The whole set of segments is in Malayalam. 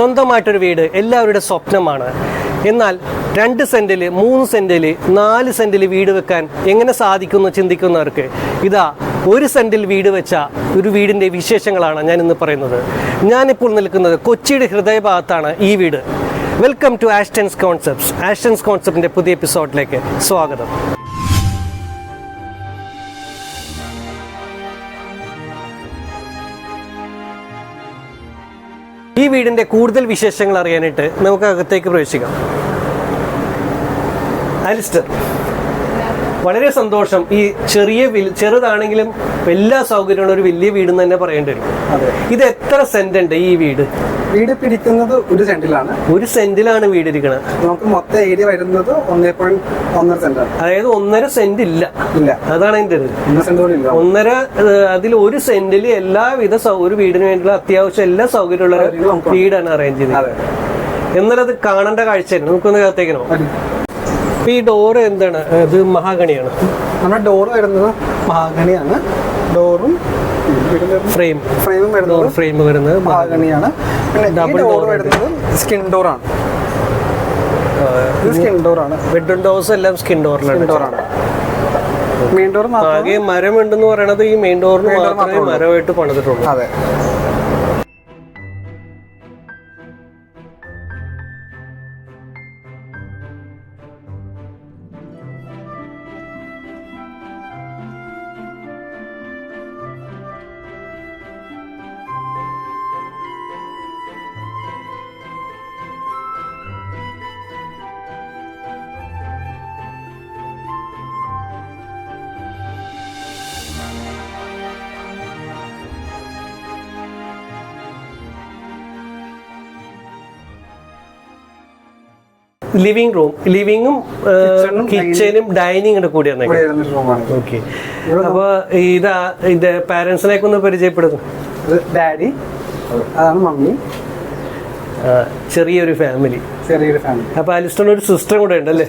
സ്വന്തമായിട്ടൊരു വീട് എല്ലാവരുടെ സ്വപ്നമാണ്. എന്നാൽ രണ്ട് സെന്റിൽ മൂന്ന് സെന്റിൽ നാല് സെന്റിൽ വീട് വെക്കാൻ എങ്ങനെ സാധിക്കുമെന്ന് ചിന്തിക്കുന്നവർക്ക്? ഇതാ ഒരു സെന്റിൽ വീട് വെച്ച ഒരു വീടിന്റെ വിശേഷങ്ങളാണ് ഞാൻ ഇന്ന് പറയുന്നത്. ഞാനിപ്പോൾ നിൽക്കുന്നത് കൊച്ചിയുടെ ഹൃദയഭാഗത്താണ് ഈ വീട്. Welcome to Astens Concepts. ആസ്റ്റൻസ് കോൺസെപ്റ്റിന്റെ പുതിയ എപ്പിസോഡിലേക്ക് സ്വാഗതം. ഈ വീടിന്റെ കൂടുതൽ വിശേഷങ്ങൾ അറിയാനായിട്ട് നമുക്ക് അകത്തേക്ക് പ്രവേശിക്കാം. അലിസ്റ്റർ വളരെ സന്തോഷം. ഈ ചെറിയ ചെറുതാണെങ്കിലും എല്ലാ സൗകര്യമുള്ള ഒരു വലിയ വീട് തന്നെ പറയേണ്ടി വരും. ഇത് എത്ര സെന്റ് ഉണ്ട് ഈ വീട്? വീട് പിടിക്കുന്നത് ഒരു സെന്റിലാണ് ഒരു സെന്റിലാണ് വീട് ഇരിക്കുന്നത് നമുക്ക് മൊത്തം ഏരിയ വരുന്നത് ഒന്നേ പോയിന്റ് ഒന്നര സെന്റ് അതായത് ഒന്നര സെന്റ് ഇല്ല. ഇല്ല. അതാണ് അതിന്റെ ഇത്. ഒന്നര അതിൽ ഒരു സെന്റിൽ എല്ലാവിധ ഒരു വീടിന് വേണ്ടിയുള്ള അത്യാവശ്യം എല്ലാ സൗകര്യമുള്ള വീടാണ് അറേഞ്ച് ചെയ്തത്. എന്നാലത് കാണേണ്ട കാഴ്ചയാണ് നമുക്കൊന്ന്. അപ്പൊ ഈ ഡോറ് എന്താണ്? ഇത് മഹാഗണിയാണ്? നമ്മുടെ ഡോർ വരുന്നത് മഹാഗണിയാണ്. ഡോറും ഫ്രെയിം ഫ്രെയിമും ഡോർ വരുന്നത് ഫ്രെയിം വരുന്നത് മഹാഗണിയാണ്. പിന്നെ ഡബിൾ ഡോർ വരുന്നത് സ്കിൻ ഡോറാണ് ഇത് സ്കിൻ ഡോറാണ് ബെഡ്റൂം ഡോർസ് എല്ലാം സ്കിൻ ഡോറിലാണ് ഡോറാണ് മെയിൻ ഡോർ ആകെ മരം ഉണ്ടെന്ന് പറയണത് ഈ മെയിൻ ഡോറിന് മാത്രമേ മരമായിട്ട് പണിതിട്ടുള്ളൂ. അതെ. Living room. ലിവിംഗും കിച്ചനും ഡൈനിങ്. കൂടി ഓക്കെ. അപ്പൊ ഇതാ ഇത് പാരന്റ്സിനെ ഒന്ന് പരിചയപ്പെടുന്നു. ഡാഡി അതാണ് മമ്മി. ചെറിയൊരു ഫാമിലി. ചെറിയൊരു ഫാമിലി. അപ്പൊ അലിസ്റ്റോൺ ഒരു സിസ്റ്റർ കൂടെ ഉണ്ടല്ലേ?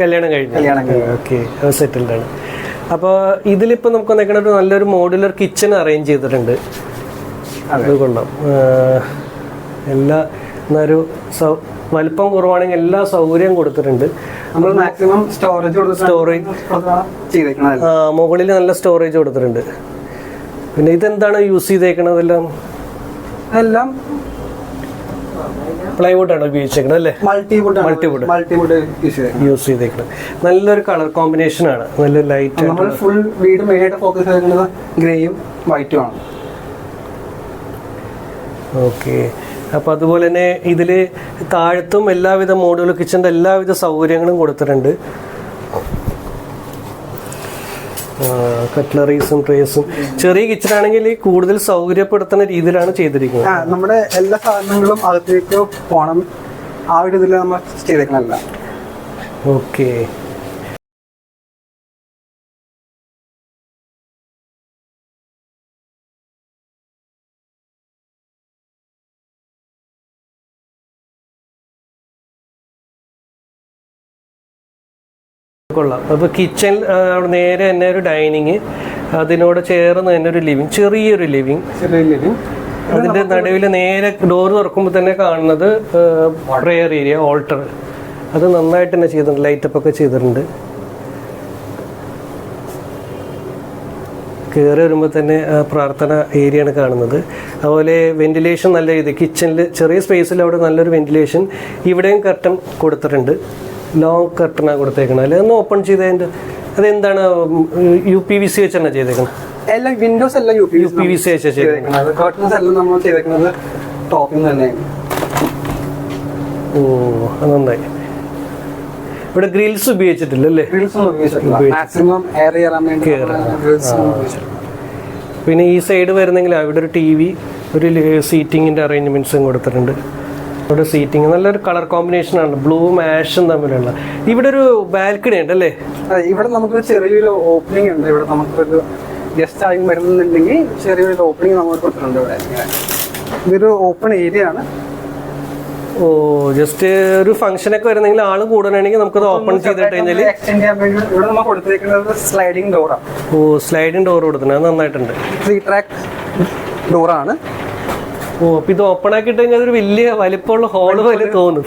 കല്യാണം കഴിഞ്ഞു. ഓക്കെ സെറ്റിൽഡ് ആണ്. അപ്പോൾ ഇതിലിപ്പോൾ നമുക്ക് നിൽക്കുന്ന ഒരു നല്ലൊരു മോഡുലർ കിച്ചൺ അറേഞ്ച് ചെയ്തിട്ടുണ്ട്. അത്. കൊള്ളാം. എല്ലാ എന്നൊരു സൗ വലിപ്പം കുറവാണെങ്കിൽ എല്ലാ സൗകര്യവും കൊടുത്തിട്ടുണ്ട്. നമ്മൾ മാക്സിമം സ്റ്റോറേജ് സ്റ്റോറേജ് മുകളിൽ നല്ല സ്റ്റോറേജ് കൊടുത്തിട്ടുണ്ട്. പിന്നെ ഇതെന്താണ് യൂസ് ചെയ്തേക്കുന്നത് എല്ലാം? പ്ലൈവുഡ് ആണ് ഉപയോഗിച്ചേക്കുന്നത് അല്ലേ? മൾട്ടിവുഡ് മൾട്ടിവുഡ് മൾട്ടിവുഡ് യൂസ് ചെയ്തേക്കുന്നത് നല്ലൊരു കളർ കോമ്പിനേഷൻ ആണ്. നല്ല ലൈറ്റ് നമ്മൾ ഫുൾ വീട് മെയിൻ ആയിട്ട് ഫോക്കസ് ചെയ്തിരിക്കുന്നത് ഗ്രേയും വൈറ്റും ആണ്. ഓക്കെ അപ്പോൾ അതുപോലെ തന്നെ ഇതിൽ താഴത്തും എല്ലാവിധ മോഡുകളും കിച്ചന്റെ എല്ലാവിധ സൗകര്യങ്ങളും കൊടുത്തിട്ടുണ്ട്. കട്ട്ലറീസും ട്രേസും ചെറിയ കിച്ചൺ ആണെങ്കിൽ കൂടുതൽ സൗകര്യപ്പെടുത്തുന്ന രീതിയിലാണ് ചെയ്തിരിക്കുന്നത്. നമ്മുടെ എല്ലാ സാധനങ്ങളും അകത്തേക്ക് പോകണം. ആ ഒരു ഇതിൽ നമ്മൾ ചെയ്തേക്കണല്ല ഓക്കെ. കൊള്ളാം. അപ്പോൾ കിച്ചൺ അവിടെ നേരെ തന്നെ ഒരു ഡൈനിങ് അതിനോട് ചേർന്ന് തന്നെ ഒരു ലിവിങ് ചെറിയൊരു ലിവിങ് ചെറിയ ലിവിങ് അതിന്റെ നടുവിൽ നേരെ ഡോർ തുറക്കുമ്പോൾ തന്നെ കാണുന്നത് പ്രെയർ ഏരിയ ഓൾട്ടർ അത് നന്നായിട്ട് തന്നെ ചെയ്തിട്ടുണ്ട് ലൈറ്റപ്പ് ഒക്കെ ചെയ്തിട്ടുണ്ട്. കയറി വരുമ്പോൾ തന്നെ പ്രാർത്ഥന ഏരിയ ആണ് കാണുന്നത്. അതുപോലെ വെന്റിലേഷൻ നല്ല രീതി കിച്ചണിൽ ചെറിയ സ്പേസിൽ അവിടെ നല്ലൊരു വെന്റിലേഷൻ ഇവിടെയും കർട്ടൻ കൊടുത്തിട്ടുണ്ട്. ലോങ് കർട്ടനാണ് കൊടുത്തേക്കുന്നത് അല്ലെ? ഒന്ന് ഓപ്പൺ ചെയ്തതിന്റെ അതെന്താണ് യു പി വി സി വെച്ചാണ് ചെയ്തേക്കുന്നത് എല്ലാം വിൻഡോസ് എല്ലാം U P U P V C വെച്ചാണ് ചെയ്തേക്കുന്നത് കർട്ടൻസ് എല്ലാം നമ്മൾ ചെയ്തേക്കുന്നത് ടോപ്പിൽ തന്നെ ഓ നന്നായി. ഇവിടെ ഗ്രിൽസ് ഉപയോഗിച്ചിട്ടില്ല അല്ലേ? മാക്സിമം എയർ കയറാൻ വേണ്ടി ഗ്രിൽസ് പിന്നെ ഈ സൈഡ് വരുന്നെങ്കിൽ അവിടെ ഒരു ടി വി ഒരു സീറ്റിങ്ങിന്റെ അറേഞ്ച്മെന്റ്സും കൊടുത്തിട്ടുണ്ട്. ഇവിടെ സീറ്റിംഗ് നല്ലൊരു കളർ കോമ്പിനേഷൻ ആണ്. ബ്ലൂവും ആഷും തമ്മിലുള്ള. ഇവിടെ ഒരു ബാൽക്കണി ഉണ്ട് അല്ലേ? ഇവിടെ നമുക്കൊരു ചെറിയൊരു ഓപ്പണിംഗ് ഉണ്ട്. ഇവിടെ നമുക്കൊരു ഗസ്റ്റ് ആയി വരുന്നുണ്ടെങ്കിൽ ചെറിയൊരു ഓപ്പണിംഗ് നമ്മൾ കൊടുത്തിട്ടുണ്ട് ഇവിടെ. ഇതൊരു ഓപ്പൺ ഏരിയ ആണ്. ഓ ജസ്റ്റ് ഒരു ഫംഗ്ഷൻ ഒക്കെ വരുന്നെങ്കിൽ ആൾ കൂടാനാണെങ്കിൽ നമുക്കത് ഓപ്പൺ ചെയ്തിട്ട് ഇവിടെ നമ്മൾ കൊടുത്തിരിക്കുന്നത് സ്ലൈഡിംഗ് ഡോറാണ് ഓ സ്ലൈഡിങ് ഡോർ കൊടുത്തിട്ടുണ്ട്. അത് നന്നായിട്ടുണ്ട്. ത്രീ ട്രാക്ക് ഡോറാണ് ഓ അപ്പൊ ഇത് ഓപ്പൺ ആക്കിയിട്ട് കഴിഞ്ഞാൽ അതൊരു വലിയ വലിപ്പമുള്ള ഹോൾ പോലെ തോന്നും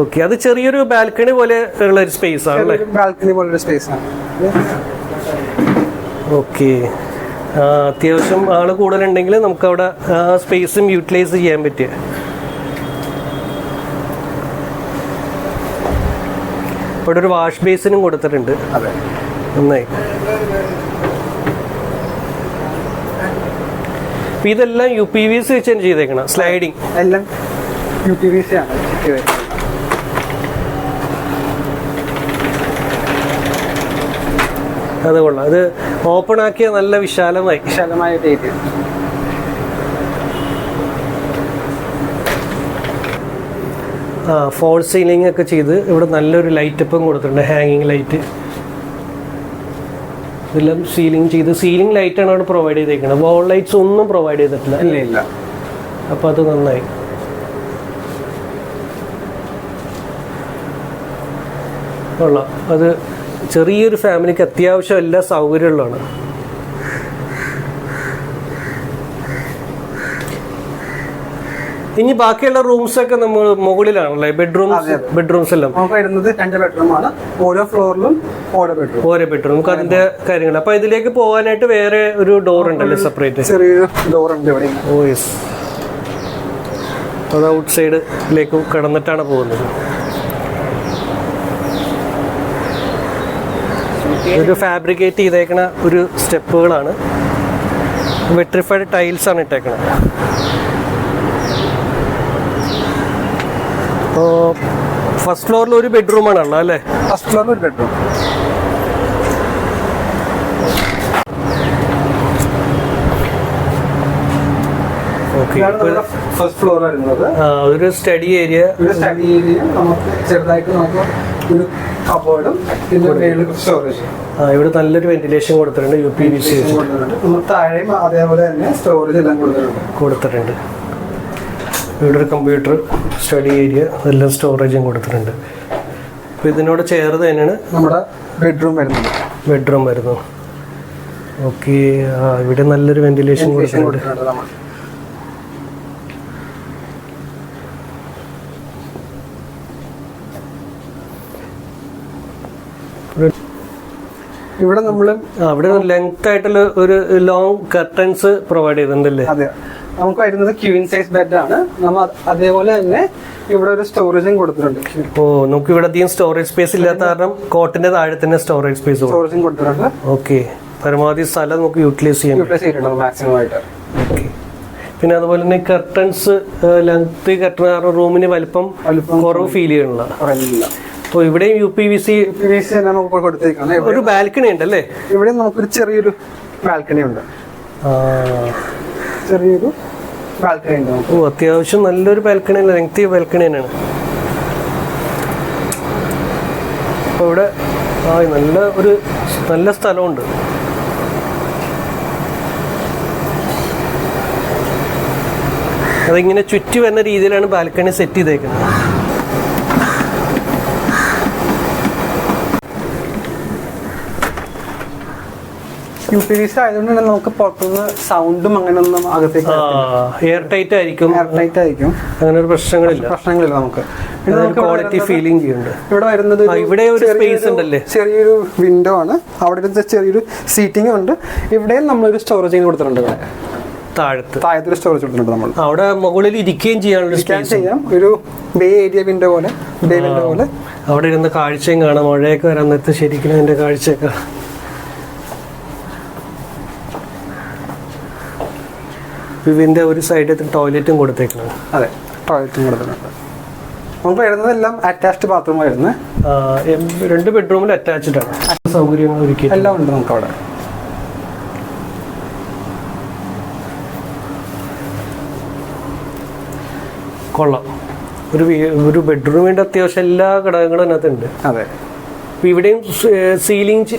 ഓക്കെ അത് ചെറിയൊരു ബാൽക്കണി പോലെ ഉള്ള ഒരു സ്പേസ് ആണ് ബാൽക്കണി പോലൊരു സ്പേസ് ആണ്. ഓക്കെ അത്യാവശ്യം ആൾ കൂടുതലുണ്ടെങ്കിൽ നമുക്ക് അവിടെ സ്പേസും യൂട്ടിലൈസ് ചെയ്യാൻ പറ്റിയ. ഇവിടെ ഒരു വാഷ് ബേസിനും കൊടുത്തിട്ടുണ്ട്. അതെ. നന്നായി. അപ്പൊ ഇതെല്ലാം യു പി വി സി വെച്ച് തന്നെ ചെയ്തേക്കണം. സ്ലൈഡിങ് എല്ലാം യു പി വി സി ആണ് അത് കൊള്ളാം. അത് ഓപ്പൺ ആക്കിയ നല്ല വിശാലമായി. വിശാലമായ ആ ഫോൾ സീലിംഗ് ഒക്കെ ചെയ്ത് ഇവിടെ നല്ലൊരു ലൈറ്റപ്പും കൊടുത്തിട്ടുണ്ട്. ഹാങ്ങിങ് ലൈറ്റ് ഇതെല്ലാം സീലിംഗ് ചെയ്ത് സീലിംഗ് ലൈറ്റാണ് അവിടെ പ്രൊവൈഡ് ചെയ്തേക്കുന്നത് വോൾ ലൈറ്റ്സ് ഒന്നും പ്രൊവൈഡ് ചെയ്തിട്ടില്ല ഇല്ല ഇല്ല. അപ്പോൾ അത് നന്നായി. കൊള്ളാം. അത് ചെറിയൊരു ഫാമിലിക്ക് അത്യാവശ്യം എല്ലാ സൗകര്യമുള്ളതാണ്. ഇനി ബാക്കിയുള്ള റൂംസ് ഒക്കെ നമ്മൾ മുകളിലാണല്ലേ? ബെഡ്റൂംസ് ബെഡ്റൂംസ് എല്ലാം. നമുക്ക് വരുന്നത് രണ്ട് ബെഡ്റൂം ആണ്. ഓരോ ഫ്ലോറിലും ഓരോ ബെഡ്റൂം ഓരോ ബെഡ്റൂം അതിന്റെ കാര്യങ്ങൾ അപ്പൊ ഇതിലേക്ക് പോകാനായിട്ട് വേറെ ഒരു ഡോർ ഉണ്ടല്ലേ സെപ്പറേറ്റ് ചെറിയൊരു ഡോർ ഉണ്ട് ഇവിടെ. ഓ യെസ് അത് ഔട്ട് സൈഡിലേക്ക് കടന്നിട്ടാണ് പോകുന്നത്. ഒരു ഫാബ്രിക്കേറ്റ് ചെയ്തേക്കണ ഒരു സ്റ്റെപ്പുകളാണ്. വെട്രിഫൈഡ് ടൈൽസ് ആണ് ഇട്ടേക്കണത്. അപ്പോൾ ഫസ്റ്റ് ഫ്ലോറിൽ ഒരു ബെഡ്റൂം ആണ് ഉള്ളത് അല്ലേ? ഫസ്റ്റ് ഫ്ലോറിൽ ഒരു ബെഡ്റൂം ഫസ്റ്റ് ഫ്ലോർ വരുന്നത്. ഒരു സ്റ്റഡി ഏരിയ ഒരു സ്റ്റഡി ഏരിയ നമുക്ക് ചെറുതായിട്ട് നമുക്ക് ഒരു കബോർഡും സ്റ്റോറേജ് ഇവിടെ നല്ലൊരു വെന്റിലേഷൻ കൊടുത്തിട്ടുണ്ട് യു പി വി സി കൊടുത്തിട്ടുണ്ട്. താഴെയും അതേപോലെ തന്നെ സ്റ്റോറേജ് എല്ലാം കൊടുത്തിട്ടുണ്ട്. കൊടുത്തിട്ടുണ്ട്. ഇവിടെ ഒരു കമ്പ്യൂട്ടർ സ്റ്റഡി ഏരിയ അതെല്ലാം സ്റ്റോറേജും കൊടുത്തിട്ടുണ്ട്. അപ്പോൾ ഇതിനോട് ചേർന്ന് തന്നെയാണ് നമ്മുടെ ബെഡ്റൂം വരുന്നത്. ബെഡ്റൂം വരുന്നത് ഓക്കെ ഇവിടെ നല്ലൊരു വെന്റിലേഷൻ കൊടുക്കുന്നുണ്ട് ഇവിടെ നമ്മൾ അവിടെ ലെങ്ത് ആയിട്ടുള്ള ഒരു ലോങ് കർട്ടൻസ് പ്രൊവൈഡ് ചെയ്തിട്ടുണ്ടല്ലേ? നമുക്ക് വരുന്നത് ക്യൂൻ സൈസ് ബെഡ് ആണ്. നമ്മൾ അതേപോലെ തന്നെ ഇവിടെ ഒരു സ്റ്റോറേജും കൊടുത്തിട്ടുണ്ട്. ഓ നമുക്ക് ഇവിടെ അധികം സ്റ്റോറേജ് സ്പേസ് ഇല്ലാത്ത കാരണം കോട്ടിന്റെ താഴെ തന്നെ സ്റ്റോറേജ് സ്പേസ് സ്റ്റോറേജും കൊടുത്തിട്ടുണ്ട്. ഓക്കെ പരമാവധി സ്ഥലം നമുക്ക് യൂട്ടിലൈസ് ചെയ്യാം യൂട്ടിലൈസ് ചെയ്തിട്ടുണ്ട് മാക്സിമം ആയിട്ട്. ഓക്കെ പിന്നെ അതുപോലെ തന്നെ കർട്ടൻസ് ലെങ്ത് കർട്ടൻ കാരണം റൂമിന് വലിപ്പം കുറവ് ഫീൽ ചെയ്യണില്ല അപ്പൊ അപ്പോൾ ഇവിടെയും U P V C P V C നമുക്ക് കൊടുത്തേക്കാണ്. ഒരു ബാൽക്കണി ഉണ്ടല്ലേ? ഇവിടെ നമുക്കൊരു ചെറിയൊരു ബാൽക്കണി ഉണ്ട്. ചെറിയൊരു ബാൽക്കണി ഉണ്ടാവും ഓ അത്യാവശ്യം നല്ലൊരു ബാൽക്കണി ലെങ്തി ബാൽക്കണി തന്നെയാണ്. അപ്പോൾ ഇവിടെ ആ നല്ല ഒരു നല്ല സ്ഥലമുണ്ട്. അതിങ്ങനെ ചുറ്റി വരുന്ന രീതിയിലാണ് ബാൽക്കണി സെറ്റ് ചെയ്തേക്കുന്നത്. യു പി വി സി ആയതുകൊണ്ട് തന്നെ നമുക്ക് പുറത്തുനിന്ന് സൗണ്ടും അങ്ങനെയൊന്നും അകത്തേക്ക് എയർ ടൈറ്റ് ആയിരിക്കും. എയർ ടൈറ്റ് ആയിരിക്കും. അങ്ങനെ ഒരു പ്രശ്നങ്ങളില്ല. പ്രശ്നങ്ങളില്ല നമുക്ക്. ക്വാളിറ്റി ഫീലിംഗ് ഇവിടെ വരുന്നത് ഇവിടെ ഒരു സ്പേസ് ഉണ്ടല്ലേ? ചെറിയൊരു വിൻഡോ ആണ്. അവിടെ ഒരു ചെറിയൊരു സീറ്റിംഗ് ഉണ്ട്. ഇവിടെയും നമ്മളൊരു സ്റ്റോറേജ് കൊടുത്തിട്ടുണ്ട് ഇവിടെ. താഴത്ത്. താഴത്തൊരു സ്റ്റോറേജ് കൊടുത്തിട്ടുണ്ട് നമ്മൾ അവിടെ മുകളിൽ ഇരിക്കുകയും ചെയ്യാനുള്ള ഇരിക്കാൻ ചെയ്യാം. ഒരു ബേ ഏരിയ വിൻഡോ പോലെ ബേ വിൻഡോ പോലെ. അവിടെ ഇരുന്ന് കാഴ്ചയും കാണാം. മഴയൊക്കെ വരാൻ നേരത്തെ ശരിക്കും അതിന്റെ കാഴ്ചയൊക്കെ ഇതിന്റെ ഒരു സൈഡിൽ ടോയ്ലറ്റും കൊടുത്തേക്കുന്നത് അതെ ടോയ്ലറ്റും കൊടുത്തിട്ടുണ്ട്. നമുക്ക് വരുന്നതെല്ലാം അറ്റാച്ച്ഡ് ബാത്റൂം വരുന്നത് രണ്ട് ബെഡ്റൂമിൽ അറ്റാച്ച്ഡ് ആണ്. സൗകര്യങ്ങൾ ഒരുക്കി എല്ലാം ഉണ്ട് നമുക്ക് അവിടെ കൊള്ളാം. ഒരു ഒരു ബെഡ്റൂമിന്റെ അത്യാവശ്യം എല്ലാ ഘടകങ്ങളും അതിനകത്തുണ്ട്. അതെ. ഇവിടെയും സീലിംഗ്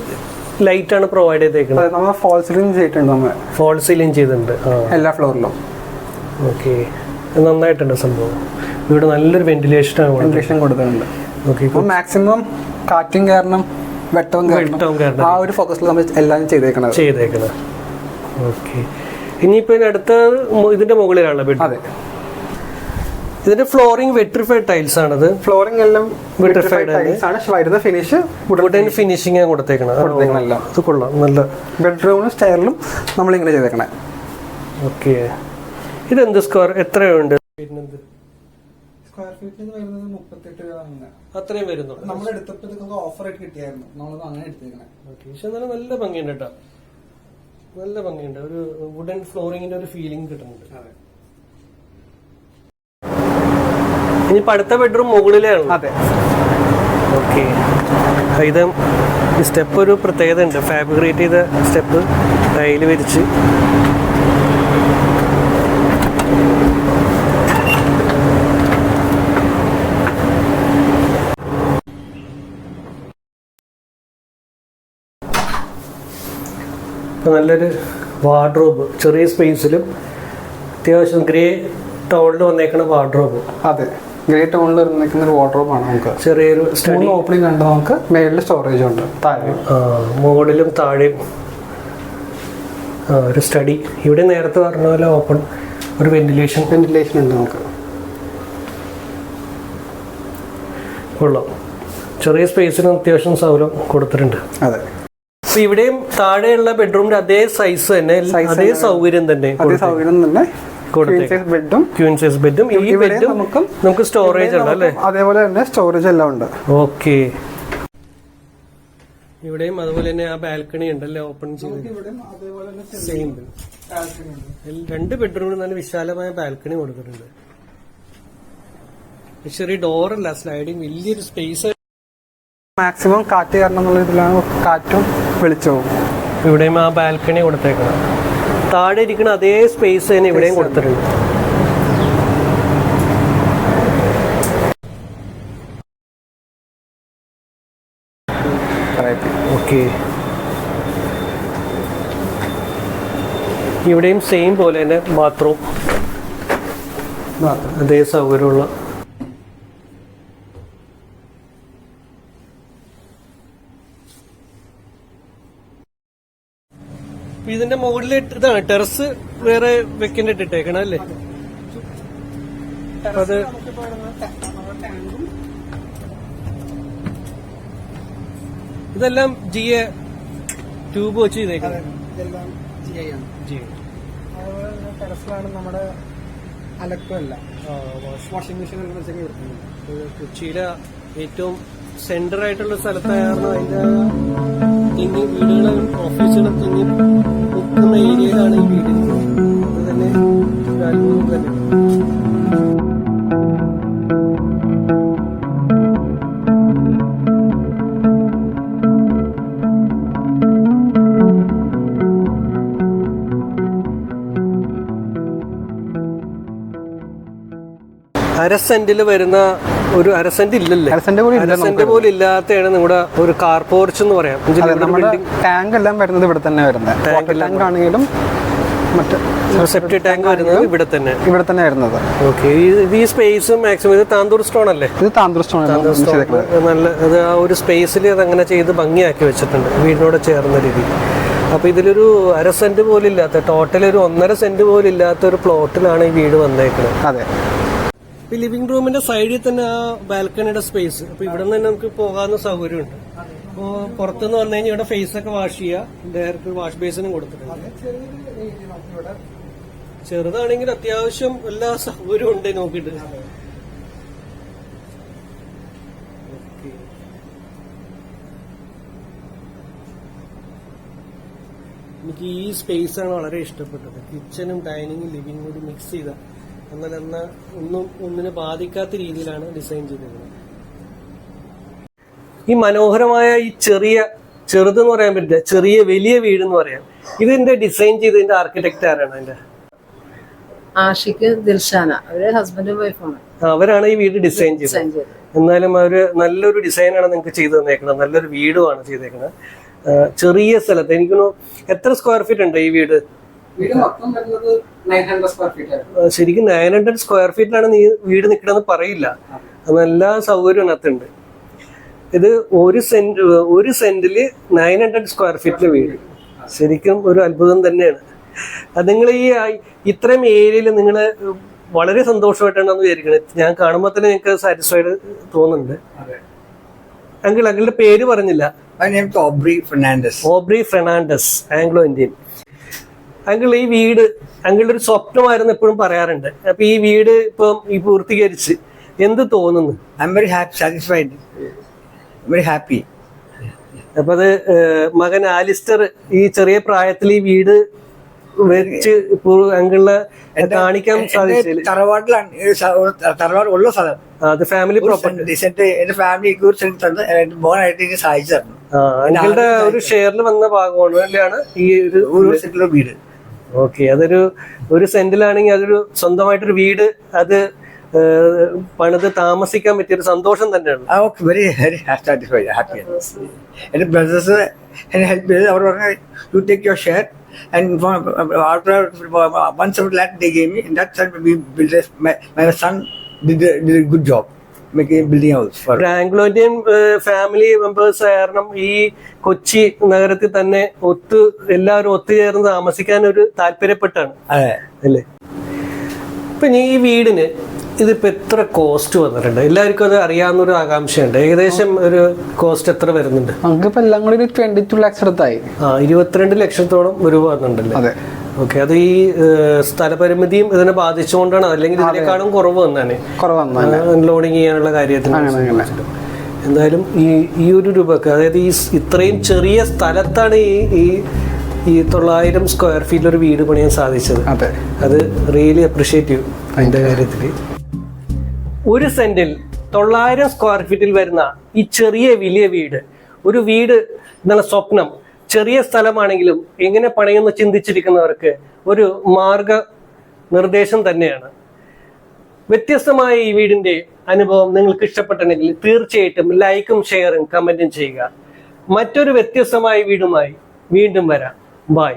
ലൈറ്റ് ആണ് പ്രൊവൈഡ് ചെയ്തേക്കുന്നത് നമ്മൾ ഫോൾ സീലിംഗ് ചെയ്തിട്ടുണ്ട് നമ്മൾ ഫോൾ സീലിംഗ് ചെയ്തിട്ടുണ്ട്. എല്ലാ ഫ്ലോറിലും ഓക്കെ നന്നായിട്ടുണ്ട് സംഭവം. ഇവിടെ നല്ലൊരു വെന്റിലേഷൻ ആണ് വെന്റിലേഷൻ കൊടുത്തിട്ടുണ്ട്. ഓക്കെ അപ്പോൾ മാക്സിമം കാറ്റും കാരണം വെട്ടവും വെട്ടവും കാരണം. ആ ഒരു ഫോക്കസിൽ നമ്മൾ എല്ലാം ചെയ്തേക്കണം ചെയ്തേക്കണം ഓക്കെ ഇനിയിപ്പോ ഇനി അടുത്ത ഇതിന്റെ മുകളിലാണ് ബെഡ് അതെ. ഇതിന്റെ ഫ്ലോറിംഗ് വെട്രിഫൈഡ് ടൈൽസ് ആണത്. ഫ്ലോറിംഗ് എല്ലാം വെട്രിഫൈഡ് ടൈൽസ് ആണ്. വരുന്ന ഫിനിഷ് വുഡൻ ഫിനിഷിംഗ് കൊടുത്തേക്കണം കൊടുത്തേക്കണല്ലോ അത് കൊള്ളാം നല്ല. ബെഡ്റൂമിലും സ്റ്റെയറിലും നമ്മൾ ഇങ്ങനെ ചെയ്തേക്കണേ. ഓക്കെ ഇതെന്ത് സ്ക്വയർ എത്രയുണ്ട്? പിന്നെന്ത് സ്ക്വയർ ഫീറ്റ് വരുന്നത് മുപ്പത്തെട്ട് രൂപ അങ്ങനെ. അത്രയും വരുന്നുള്ളൂ. നമ്മൾ എടുത്തപ്പോൾ നമുക്ക് ഓഫർ ആയിട്ട് കിട്ടിയായിരുന്നു. നമ്മളത് അങ്ങനെ എടുത്തേക്കണേ. പക്ഷെ എന്നാലും നല്ല ഭംഗിയുണ്ട് കേട്ടോ. നല്ല ഭംഗിയുണ്ട്. ഒരു വുഡൻ ഫ്ലോറിങ്ങിന്റെ ഒരു ഫീലിംഗ് കിട്ടുന്നുണ്ട്. അതെ. അടുത്ത ബെഡ്റൂം മുകളിലാണ് അതെ. ഓക്കെ ഇത് സ്റ്റെപ്പ് ഒരു പ്രത്യേകത ഉണ്ട്. ഫാബ്രിക്കേറ്റ് ചെയ്ത സ്റ്റെപ്പ് ടൈൽ വിരിച്ച്. നല്ലൊരു വാർഡ്രോബ് ചെറിയ സ്പേസിലും അത്യാവശ്യം ഗ്രേ ടോണിൽ വന്നേക്കണ വാർഡ്രോബ് അതെ. ഗ്രേ ടോണിൽ നിൽക്കുന്ന ഒരു വാട്ടർ ആണ് നമുക്ക്. ചെറിയൊരു മൂന്ന് ഓപ്പണിംഗ് ഉണ്ട് നമുക്ക്? മേളിൽ സ്റ്റോറേജ് ഉണ്ട് താഴെ മുകളിലും താഴെയും. ഒരു സ്റ്റഡി ഇവിടെ നേരത്തെ പറഞ്ഞ പോലെ ഓപ്പൺ ഒരു വെന്റിലേഷൻ വെന്റിലേഷൻ ഉണ്ട് നമുക്ക്. കൊള്ളാം. ചെറിയ സ്പേസിന് അത്യാവശ്യം സൗകര്യം കൊടുത്തിട്ടുണ്ട്. അതെ. ഇവിടെയും താഴെയുള്ള ബെഡ്റൂമിന്റെ അതേ സൈസ് തന്നെ അതേ സൗകര്യം തന്നെ അതേ സൗകര്യം തന്നെ. ബെഡും ക്യൂൻ സൈസ് ബെഡും ഈ ബെഡും നമുക്ക് നമുക്ക് സ്റ്റോറേജ് ഉണ്ട് അല്ലേ? അതേപോലെ തന്നെ സ്റ്റോറേജ് എല്ലാം ഉണ്ട്. ഓക്കെ ഇവിടെയും അതുപോലെ തന്നെ ആ ബാൽക്കണി ഉണ്ടല്ലേ ഓപ്പൺ ചെയ്ത്? ഇവിടെയും അതേപോലെ തന്നെ സെയിം രണ്ട് ബെഡ്റൂമിന് നല്ല വിശാലമായ ബാൽക്കണി കൊടുത്തിട്ടുണ്ട്. ചെറിയ ഡോറല്ല സ്ലൈഡിങ് വലിയൊരു സ്പേസ് മാക്സിമം കാറ്റ് കയറണം എന്നുള്ള ഇതിലാണ് കാറ്റും വെളിച്ചവും. ഇവിടെയും ആ ബാൽക്കണി കൊടുത്തേക്കണം. താഴെ ഇരിക്കുന്ന അതേ സ്പേസ് തന്നെ ഇവിടെയും കൊടുത്തിട്ടുണ്ട്. ഓക്കെ ഇവിടെയും സെയിം പോലെ തന്നെ ബാത്റൂം അതേ സൗകര്യമുള്ള ഇതിന്റെ മുകളിൽ ഇതാണ് ടെറസ് വേറെ വെക്കേണ്ട ഇട്ടേക്കണം അല്ലേ? അത് ഇതെല്ലാം ജി എ ട്യൂബ് വെച്ച് തന്നെ ടെറസിലാണ് നമ്മുടെ അലക്കമല്ല വാഷിംഗ് മെഷീൻ കൊച്ചിയിലെ ഏറ്റവും സെന്റർ ആയിട്ടുള്ള സ്ഥലത്തായിരുന്നു അതിന്റെ തിങ്ങി വീടുകൾ ഓഫീസുകൾ തിങ്ങി നിൽക്കുന്ന ഏരിയയിലാണ് ഈ വീട്. അത് തന്നെ അത്ഭുതം തന്നെ അരസെന്റിൽ വരുന്ന ഒരു അരസെന്റ് ഇല്ലല്ലേ? അരസെന്റ് പോലും അരസെന്റ് പോലും ഇല്ലാത്തതാണ് നമ്മുടെ ഒരു കാർ പോർച്ച് എന്ന് പറയാം. നമ്മുടെ ടാങ്ക് എല്ലാം വരുന്നത് ഇവിടെ തന്നെ വരുന്നത്. ടാങ്ക് ആണെങ്കിലും മറ്റ് സെപ്റ്റി ടാങ്ക് വരുന്നത് ഇവിടെ തന്നെ. ഇവിടെ തന്നെ വരുന്നത്. ഓക്കെ ഇത് ഈ സ്പേസ് മാക്സിമം ഇത് താന്തൂർ സ്റ്റോൺ അല്ലേ? ഇത് താന്തൂർ സ്റ്റോൺ നല്ല അത് ആ ഒരു സ്പേസിൽ അത് അങ്ങനെ ചെയ്ത് ഭംഗിയാക്കി വെച്ചിട്ടുണ്ട് വീടിനോട് ചേർന്ന രീതിയിൽ. അപ്പൊ ഇതിലൊരു അര സെന്റ് പോലും ഇല്ലാത്ത ടോട്ടൽ ഒരു ഒന്നര സെന്റ് പോലും ഇല്ലാത്ത ഒരു പ്ലോട്ടിലാണ് ഈ വീട് വന്നേക്കുന്നത് അതെ. ഈ ലിവിംഗ് റൂമിന്റെ സൈഡിൽ തന്നെ ആ ബാൽക്കണിയുടെ സ്പേസ് അപ്പൊ ഇവിടെ നിന്ന് തന്നെ നമുക്ക് പോകാവുന്ന സൗകര്യമുണ്ട്. അപ്പോ പുറത്തുനിന്ന് വന്നു കഴിഞ്ഞാൽ ഇവിടെ ഫേസ് ഒക്കെ വാഷ് ചെയ്യുക ഡയറക്റ്റ് വാഷ് ബേസിനും കൊടുത്തിട്ടുണ്ട്. ചെറുതാണെങ്കിൽ അത്യാവശ്യം എല്ലാ സൗകര്യവും ഉണ്ട് നോക്കിയിട്ട്. ഓക്കേ. എനിക്ക് ഈ സ്പേസ് ആണ് വളരെ ഇഷ്ടപ്പെട്ടത്. കിച്ചനും ഡൈനിങ്ങും ലിവിംഗും കൂടി മിക്സ് ചെയ്ത എന്നാൽ എന്നാൽ ഒന്നും ഒന്നിനെ ബാധിക്കാത്ത രീതിയിലാണ് ഡിസൈൻ ചെയ്തത് ഈ മനോഹരമായ ഈ ചെറിയ ചെറുതെന്ന് പറയാൻ പറ്റില്ല ചെറിയ വലിയ വീട് എന്ന് പറയാം. ഇതിന്റെ ഡിസൈൻ ചെയ്ത ആർക്കിടെക്ട് ആരാണ് അതിന്റെ? ആഷിക്ക് ദിൽഷാന അവർ ഹസ്ബൻഡും വൈഫുമാണ് അവരാണ് ഈ വീട് ഡിസൈൻ ചെയ്തത്. എന്നാലും അവർ നല്ലൊരു ഡിസൈനാണ് നിങ്ങൾക്ക് ചെയ്തു തന്നേക്കുന്നത് നല്ലൊരു വീടുമാണ് ചെയ്തേക്കുന്നത്. ചെറിയ സ്ഥലത്ത് എനിക്ക് എത്ര സ്ക്വയർ ഫീറ്റ് ഉണ്ട് ഈ വീട്? വീട് മൊത്തം വരുന്നത് നയൻ ഹൺഡ്രഡ് സ്ക്വയർ ഫീറ്റ് ആണ് ശരിക്കും നയൻ ഹൺഡ്രഡ് സ്ക്വയർ ഫീറ്റിലാണ് നീ വീട് നിൽക്കണമെന്ന് പറയില്ല. എല്ലാ സൗകര്യവും അതിനകത്തുണ്ട്. ഇത് ഒരു സെന്റ് ഒരു സെന്റിൽ നയൻ ഹൺഡ്രഡ് സ്ക്വയർ ഫീറ്റിലെ വീട്. ശരിക്കും ഒരു അത്ഭുതം തന്നെയാണ്. അത് നിങ്ങൾ ഈ ഇത്രയും ഏരിയയിൽ നിങ്ങൾ വളരെ സന്തോഷമായിട്ടാണെന്ന് വിചാരിക്കുന്നത് ഞാൻ കാണുമ്പോൾ തന്നെ നിങ്ങൾക്ക് സാറ്റിസ്ഫൈഡ് തോന്നുന്നുണ്ട്. അതെ. അങ്കിൾ അങ്കിളുടെ പേര് പറഞ്ഞില്ല. Aubrey Fernandez is Aubrey Fernandez. Aubrey Fernandez Anglo Indian uncle ഈ വീട് അങ്കിളുടെ ഒരു സ്വപ്നമായിരുന്നു എപ്പോഴും പറയാറുണ്ട്. അപ്പൊ ഈ വീട് ഇപ്പം ഈ പൂർത്തീകരിച്ച് എന്ത് തോന്നുന്നു? I am very happy satisfied very happy അപ്പൊ അത് മകൻ ആലിസ്റ്റർ ഈ ചെറിയ പ്രായത്തിൽ ഈ വീട് വെച്ച് അങ്കിളിനെ കാണിക്കാൻ സാധിച്ചില്ല. തറവാട്ടിലാണ്. തറവാട് ഉള്ള സ്ഥലം. അത് ഫാമിലി പ്രോപ്പർട്ടി എന്റെ ഫാമിലിക്ക് ഒരു സെന്റ് തന്ന് എന്റെ മോനായിട്ട് എനിക്ക് സഹായിച്ചു തരണം അങ്കിളുടെ ഒരു ഷെയറിൽ വന്ന ഭാഗമാണ് ഈ ഒരു വീട്. ഓക്കെ അതൊരു ഒരു സെന്റിലാണെങ്കിൽ അതൊരു സ്വന്തമായിട്ടൊരു വീട് അത് പണിത് താമസിക്കാൻ പറ്റിയ ഒരു സന്തോഷം തന്നെയാണ്. വെരി വെരി സാറ്റിസ്ഫൈഡ് ഹാപ്പി എന്റെ ബ്രദേഴ്സ് എന്നെ ഹെൽപ്പ് ചെയ്ത് അവർ പറഞ്ഞു you take your share and good job making building house for ഒരു ആംഗ്ലോ ഇന്ത്യൻ ഫാമിലി മെമ്പേഴ്സ് കാരണം ഈ കൊച്ചി നഗരത്തിൽ തന്നെ ഒത്തു എല്ലാവരും ഒത്തുചേർന്ന് താമസിക്കാൻ ഒരു താല്പര്യപ്പെട്ടാണ്. അതെ. അല്ലേ? ഇപ്പൊ ഈ വീടിന് ഇതിപ്പോ എത്ര കോസ്റ്റ് വന്നിട്ടുണ്ട്? എല്ലാവർക്കും അത് അറിയാവുന്ന ഒരു ആകാംക്ഷയുണ്ട്. ഏകദേശം ഒരു കോസ്റ്റ് എത്ര വരുന്നുണ്ട്? നമുക്കിപ്പോ എല്ലാം കൂടി ഒരു ട്വന്റി ടു ലാക്സ് അടുത്തായി. ആ ഇരുപത്തിരണ്ട് ലക്ഷത്തോളം രൂപ വന്നിട്ടുണ്ടല്ലേ? അതെ. ഓക്കെ അത് ഈ സ്ഥലപരിമിതിയും ഇതിനെ ബാധിച്ചുകൊണ്ടാണ് അല്ലെങ്കിൽ ഇതിനേക്കാളും കുറവ് വന്നാണ് കുറവാണ് ലോഡിങ് ചെയ്യാനുള്ള കാര്യത്തിന് എന്തായാലും ഈ ഈ ഒരു രൂപക്ക് അതായത് ഈ ഇത്രയും ചെറിയ സ്ഥലത്താണ് ഈ ഈ ഈ തൊള്ളായിരം സ്ക്വയർ ഫീറ്റിൽ ഒരു വീട് പണിയാൻ സാധിച്ചത്. അതെ. അത് റിയലി അപ്രിഷിയേറ്റ് ചെയ്യും അതിന്റെ കാര്യത്തിൽ ഒരു സെന്റിൽ തൊള്ളായിരം സ്ക്വയർ ഫീറ്റിൽ വരുന്ന ഈ ചെറിയ വലിയ വീട് ഒരു വീട് എന്നുള്ള സ്വപ്നം ചെറിയ സ്ഥലമാണെങ്കിലും എങ്ങനെ പണയെന്ന് ചിന്തിച്ചിരിക്കുന്നവർക്ക് ഒരു മാർഗ നിർദ്ദേശം തന്നെയാണ്. വ്യത്യസ്തമായ ഈ വീടിന്റെ അനുഭവം നിങ്ങൾക്ക് ഇഷ്ടപ്പെട്ടെങ്കിൽ തീർച്ചയായിട്ടും ലൈക്കും ഷെയറും കമന്റും ചെയ്യുക. മറ്റൊരു വ്യത്യസ്തമായ വീടുമായി വീണ്ടും വരാം. ബൈ.